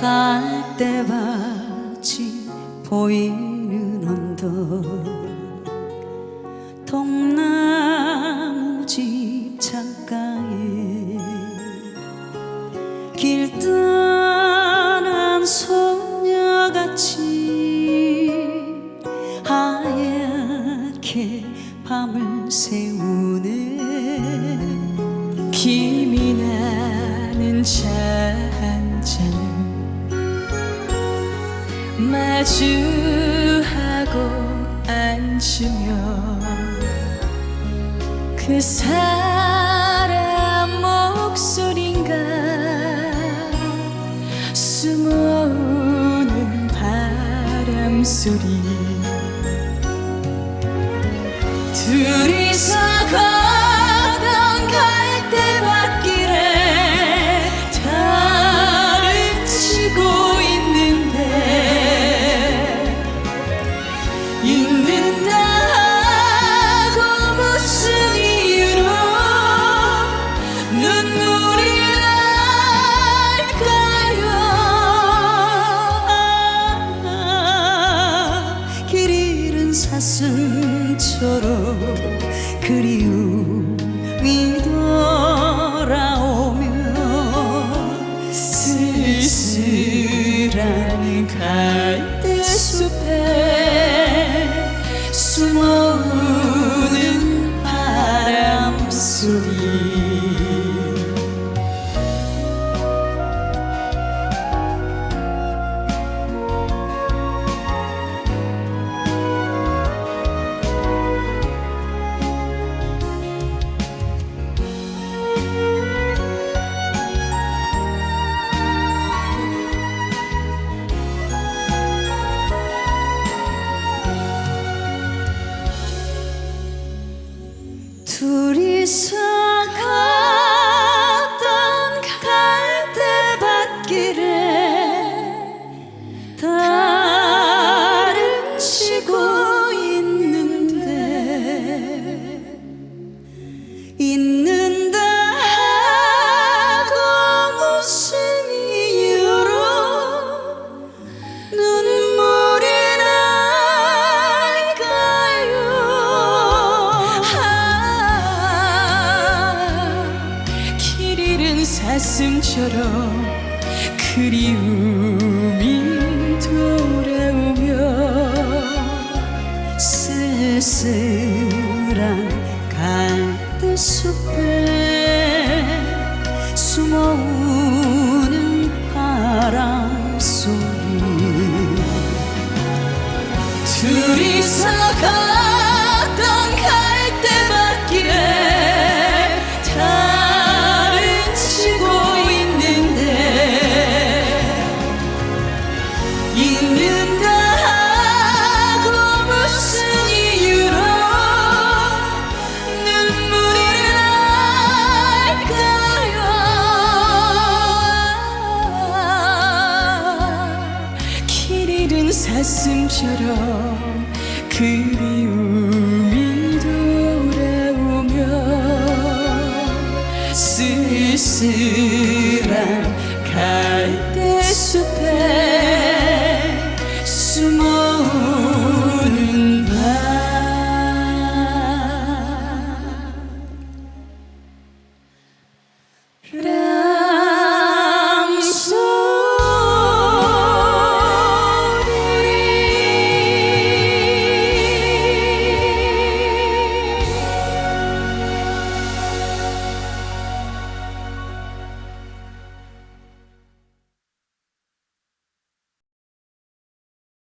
갈대밭이 보이는 언덕. 통나무지 창가에 길단한 소녀같이 하얗게 밤을 새우네. 기미나는 자 마주하고 앉으며 그 사람 목소린가? 숨어오는 바람 소리. 둘이 그리움이 돌아오며 쓸쓸한 갈대숲에 숨어오는 바람 소리 둘이서 길 잃은 사슴처럼 그리움이 돌아오며 쓸쓸한 갈대 숲에 숨어 있는다 하고 무슨 이유로 눈물이 날까요? 길 잃은 사슴처럼 그리움이 돌아오며 쓸쓸